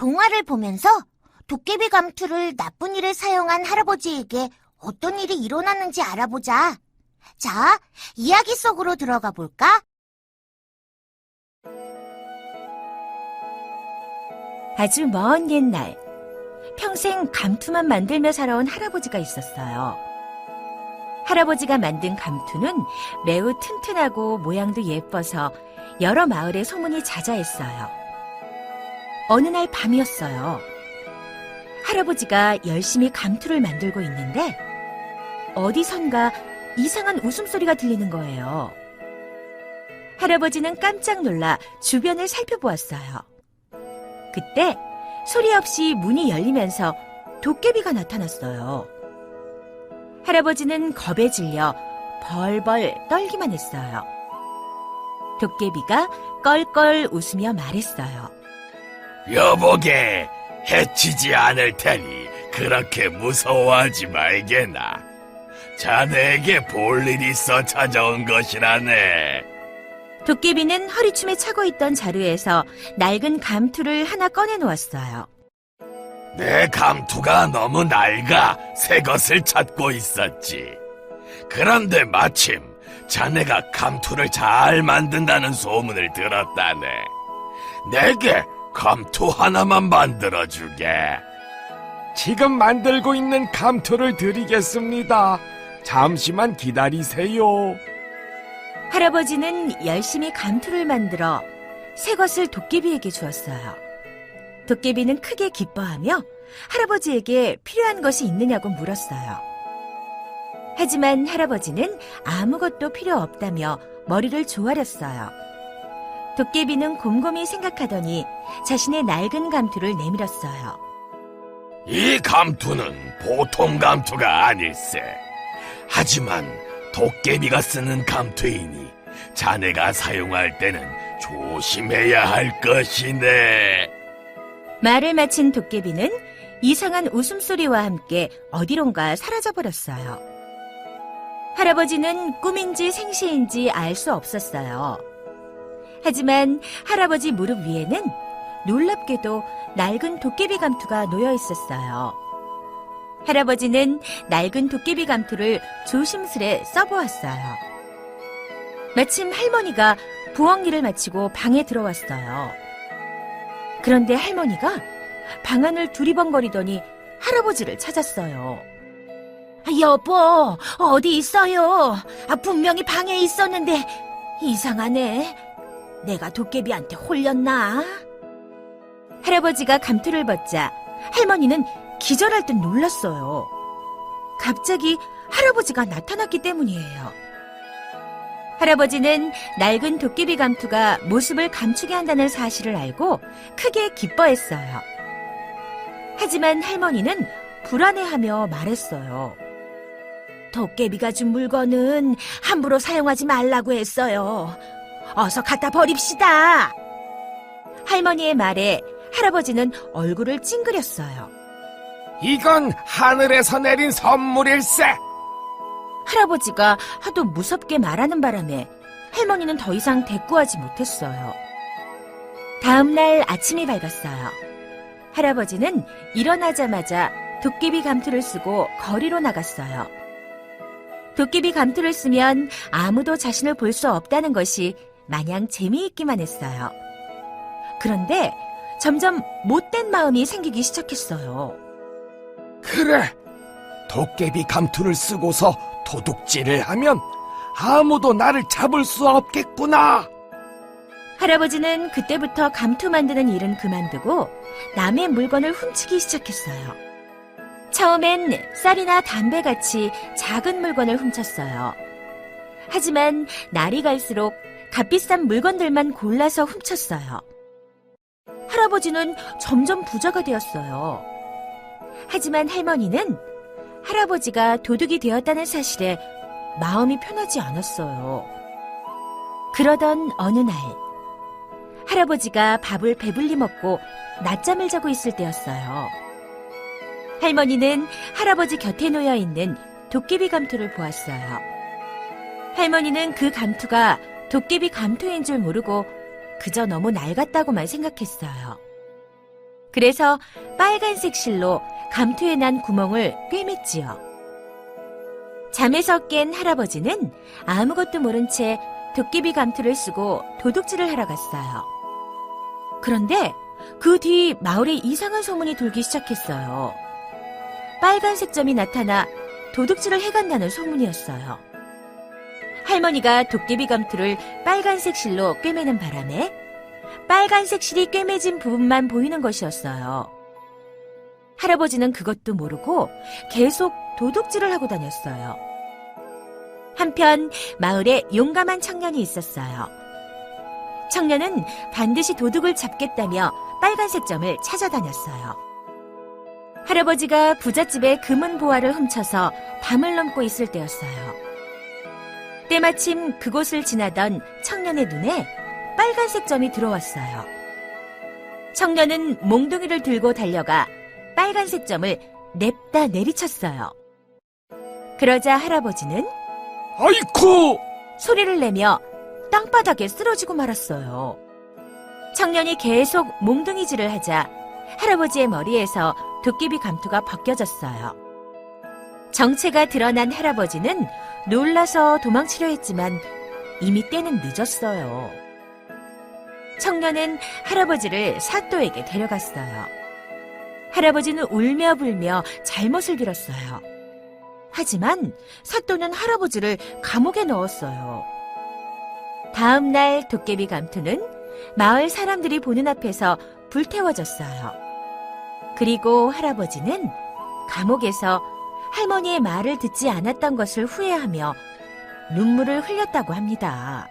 동화를 보면서 도깨비 감투를 나쁜 일에 사용한 할아버지에게 어떤 일이 일어났는지 알아보자. 자, 이야기 속으로 들어가 볼까? 아주 먼 옛날, 평생 감투만 만들며 살아온 할아버지가 있었어요. 할아버지가 만든 감투는 매우 튼튼하고 모양도 예뻐서 여러 마을에 소문이 자자했어요. 어느 날 밤이었어요. 할아버지가 열심히 감투를 만들고 있는데 어디선가 이상한 웃음소리가 들리는 거예요. 할아버지는 깜짝 놀라 주변을 살펴보았어요. 그때 소리 없이 문이 열리면서 도깨비가 나타났어요. 할아버지는 겁에 질려 벌벌 떨기만 했어요. 도깨비가 껄껄 웃으며 말했어요. 여보게 해치지 않을 테니 그렇게 무서워하지 말게나. 자네에게 볼 일이 있어 찾아온 것이라네. 도깨비는 허리춤에 차고 있던 자루에서 낡은 감투를 하나 꺼내 놓았어요. 내 감투가 너무 낡아 새 것을 찾고 있었지. 그런데 마침 자네가 감투를 잘 만든다는 소문을 들었다네. 내게 감투 하나만 만들어주게. 지금 만들고 있는 감투를 드리겠습니다. 잠시만 기다리세요. 할아버지는 열심히 감투를 만들어 새 것을 도깨비에게 주었어요. 도깨비는 크게 기뻐하며 할아버지에게 필요한 것이 있느냐고 물었어요. 하지만 할아버지는 아무것도 필요 없다며 머리를 조아렸어요. 도깨비는 곰곰이 생각하더니 자신의 낡은 감투를 내밀었어요. 이 감투는 보통 감투가 아닐세. 하지만 도깨비가 쓰는 감투이니 자네가 사용할 때는 조심해야 할 것이네. 말을 마친 도깨비는 이상한 웃음소리와 함께 어디론가 사라져버렸어요. 할아버지는 꿈인지 생시인지 알 수 없었어요. 하지만 할아버지 무릎 위에는 놀랍게도 낡은 도깨비 감투가 놓여 있었어요. 할아버지는 낡은 도깨비 감투를 조심스레 써보았어요. 마침 할머니가 부엌 일을 마치고 방에 들어왔어요. 그런데 할머니가 방 안을 두리번거리더니 할아버지를 찾았어요. 여보, 어디 있어요? 아, 분명히 방에 있었는데 이상하네. 내가 도깨비한테 홀렸나? 할아버지가 감투를 벗자 할머니는 기절할 듯 놀랐어요. 갑자기 할아버지가 나타났기 때문이에요. 할아버지는 낡은 도깨비 감투가 모습을 감추게 한다는 사실을 알고 크게 기뻐했어요. 하지만 할머니는 불안해하며 말했어요. 도깨비가 준 물건은 함부로 사용하지 말라고 했어요. 어서 갖다 버립시다. 할머니의 말에 할아버지는 얼굴을 찡그렸어요. 이건 하늘에서 내린 선물일세. 할아버지가 하도 무섭게 말하는 바람에 할머니는 더 이상 대꾸하지 못했어요. 다음 날 아침이 밝았어요. 할아버지는 일어나자마자 도깨비 감투를 쓰고 거리로 나갔어요. 도깨비 감투를 쓰면 아무도 자신을 볼 수 없다는 것이 마냥 재미있기만 했어요. 그런데 점점 못된 마음이 생기기 시작했어요. 그래. 도깨비 감투를 쓰고서 도둑질을 하면 아무도 나를 잡을 수 없겠구나. 할아버지는 그때부터 감투 만드는 일은 그만두고 남의 물건을 훔치기 시작했어요. 처음엔 쌀이나 담배 같이 작은 물건을 훔쳤어요. 하지만 날이 갈수록 값비싼 물건들만 골라서 훔쳤어요. 할아버지는 점점 부자가 되었어요. 하지만 할머니는 할아버지가 도둑이 되었다는 사실에 마음이 편하지 않았어요. 그러던 어느 날, 할아버지가 밥을 배불리 먹고 낮잠을 자고 있을 때였어요. 할머니는 할아버지 곁에 놓여 있는 도깨비 감투를 보았어요. 할머니는 그 감투가 도깨비 감투인 줄 모르고 그저 너무 낡았다고만 생각했어요. 그래서 빨간색 실로 감투에 난 구멍을 꿰맸지요. 잠에서 깬 할아버지는 아무것도 모른 채 도깨비 감투를 쓰고 도둑질을 하러 갔어요. 그런데 그 뒤 마을에 이상한 소문이 돌기 시작했어요. 빨간색 점이 나타나 도둑질을 해간다는 소문이었어요. 할머니가 도깨비 감투를 빨간색 실로 꿰매는 바람에 빨간색 실이 꿰매진 부분만 보이는 것이었어요. 할아버지는 그것도 모르고 계속 도둑질을 하고 다녔어요. 한편 마을에 용감한 청년이 있었어요. 청년은 반드시 도둑을 잡겠다며 빨간색 점을 찾아다녔어요. 할아버지가 부잣집의 금은 보화를 훔쳐서 담을 넘고 있을 때였어요. 때마침 그곳을 지나던 청년의 눈에 빨간색 점이 들어왔어요. 청년은 몽둥이를 들고 달려가 빨간색 점을 냅다 내리쳤어요. 그러자 할아버지는 아이쿠! 소리를 내며 땅바닥에 쓰러지고 말았어요. 청년이 계속 몽둥이질을 하자 할아버지의 머리에서 도깨비 감투가 벗겨졌어요. 정체가 드러난 할아버지는 놀라서 도망치려 했지만 이미 때는 늦었어요. 청년은 할아버지를 사또에게 데려갔어요. 할아버지는 울며 불며 잘못을 빌었어요. 하지만 사또는 할아버지를 감옥에 넣었어요. 다음 날 도깨비 감투는 마을 사람들이 보는 앞에서 불태워졌어요. 그리고 할아버지는 감옥에서 할머니의 말을 듣지 않았던 것을 후회하며 눈물을 흘렸다고 합니다.